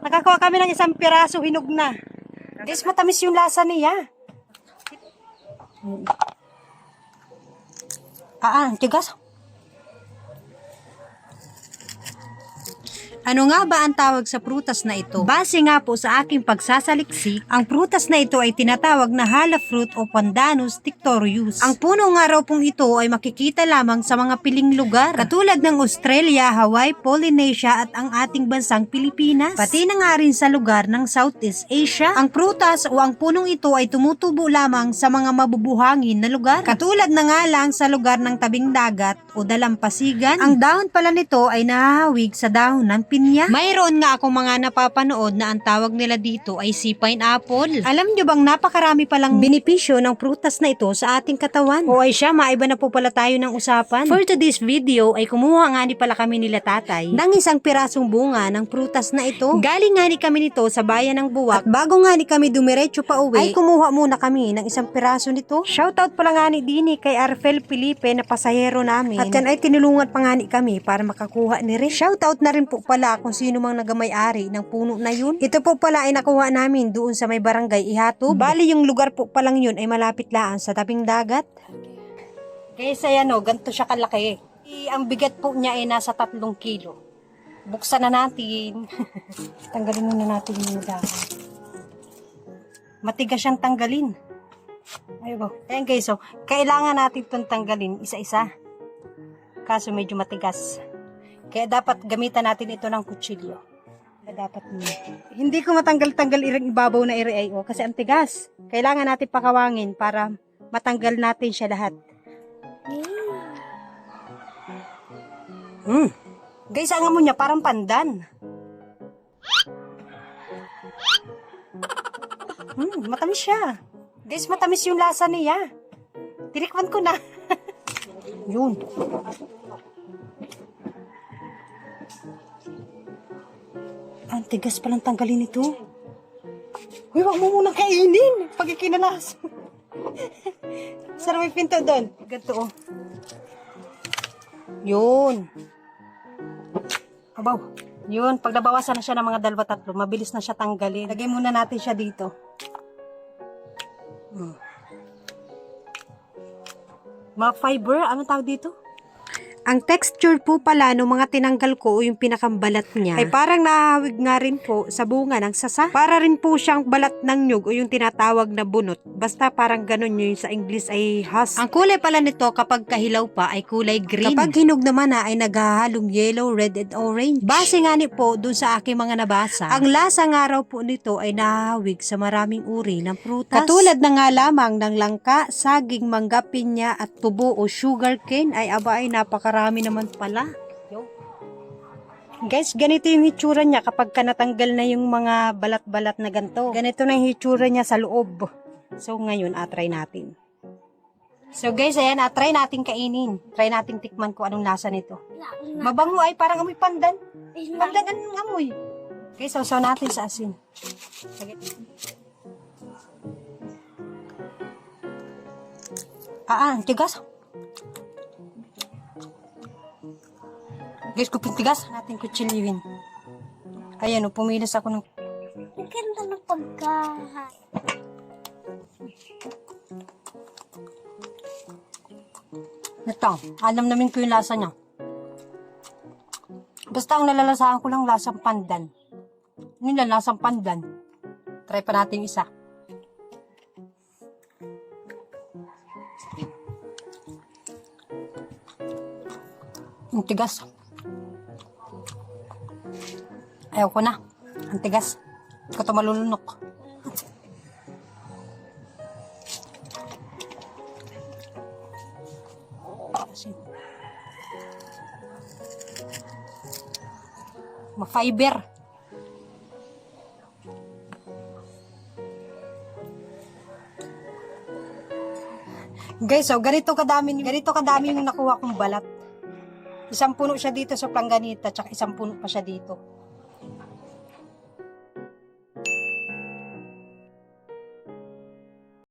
Nakakuha kami ng isang piraso, hinog na. Guys, matamis yung lasa niya. Ah, ah, tigas. Ano nga ba ang tawag sa prutas na ito? Base nga po sa aking pagsasaliksik, ang prutas na ito ay tinatawag na hala fruit o Pandanus tictorius. Ang puno nga raw pong ito ay makikita lamang sa mga piling lugar, katulad ng Australia, Hawaii, Polynesia at ang ating bansang Pilipinas. Pati na nga rin sa lugar ng Southeast Asia. Ang prutas o ang punong ito ay tumutubo lamang sa mga mabubuhangin na lugar, katulad na nga lang sa lugar ng tabing dagat o dalampasigan. Ang dahon pala nito ay nahahawig sa dahon ng pinya. Mayroon nga akong mga napapanood na ang tawag nila dito ay sea pineapple. Alam nyo bang napakarami palang benepisyo ng prutas na ito sa ating katawan? O ay siya, maiba na po pala tayo ng usapan. For today's video ay kumuha nga ni pala kami nila tatay ng isang pirasong bunga ng prutas na ito. Galing nga ni kami nito sa bayan ng Buwak. At bago nga ni kami dumiretso pa uwi, ay kumuha muna kami ng isang piraso nito. Shoutout pala nga ni Dini kay Arfel Felipe na pasahero namin. At yan ay tinulungan pa nga ni kami para makakuha ni rin. Shoutout na rin po pala kung sino mang nagamay-ari ng puno na yun. Ito po pala ay nakuha namin doon sa may barangay Ihatob. Bali yung lugar po palang yun ay malapit laan sa tabing dagat. Kaya ayan o, ganito siya kalaki. I- ang bigat po niya ay nasa tatlong kilo. Buksan na natin. Tanggalin muna natin yung dahon. Matigas siyang tanggalin. Ay ba? Ayan guys, so, kailangan natin itong tanggalin isa-isa. Kaso medyo matigas. Kaya dapat gamitan natin ito ng kutsilyo. Kaya dapat Hindi ko matanggal-tanggal irang ibabaw na iri ay oh, kasi ang tigas. Kailangan natin pakawangin para matanggal natin siya lahat. Mm. Guys, ang amo niya parang pandan. Hmm, matamis siya. Guys, matamis yung lasa niya. Tinikman ko na. Yun. Ang tigas palang tanggalin ito. Uy, wag mo munang kainin. Pag ikinalas. Sarap may pinto doon. Ganito oh. Yun. Abaw. Yun, pag nabawasan na siya ng mga dalawa tatlo, mabilis na siya tanggalin. Lagay muna natin siya dito. Hmm. Mga fiber, ano tawag dito? Ang texture po pala ng mga tinanggal ko o yung pinakambalat niya ay parang nahawig nga rin po sa bunga ng sasa. Para rin po siyang balat ng nyug o yung tinatawag na bunot. Basta parang ganun yun sa English ay husk. Ang kulay pala nito kapag kahilaw pa ay kulay green. Kapag hinog naman na ay naghahalong yellow, red, and orange. Base nga ni po dun sa aking mga nabasa, ang lasa nga raw po nito ay nahahawig sa maraming uri ng prutas. Katulad na nga lamang ng langka, saging, mangga, pinya at tubo o sugar cane ay aba ay napakarami naman pala. Guys, ganito yung hitsura niya kapag ka natanggal na yung mga balat-balat na ganito. Ganito na yung hitsura niya sa loob. So, ngayon, atry natin. So, guys, ayan, atry natin kainin. Try natin tikman ko anong lasa nito. Mabango ay parang amoy pandan. Pandan ang amoy. Okay, so, natin sa asin. Sige. Ah, ah, tigas. Guys, kuping tigas. Natin kutsiliwin. Ayan, oh, pumilas ako ng... Ang ganda ng pagkahat. Ito, alam namin ko yung lasa niya. Basta ang nalalasahan ko lang lasang pandan. Yun lang, lasang pandan. Try pa natin isa. Ang tigas. Ayaw ko na. Ang tigas. Hindi ko ito malulunok. Ma-fiber. Guys, so ganito kadami, ganito kadami yung nakuha kong balat. Isang puno siya dito sa Planganita, tsaka isang puno pa siya dito.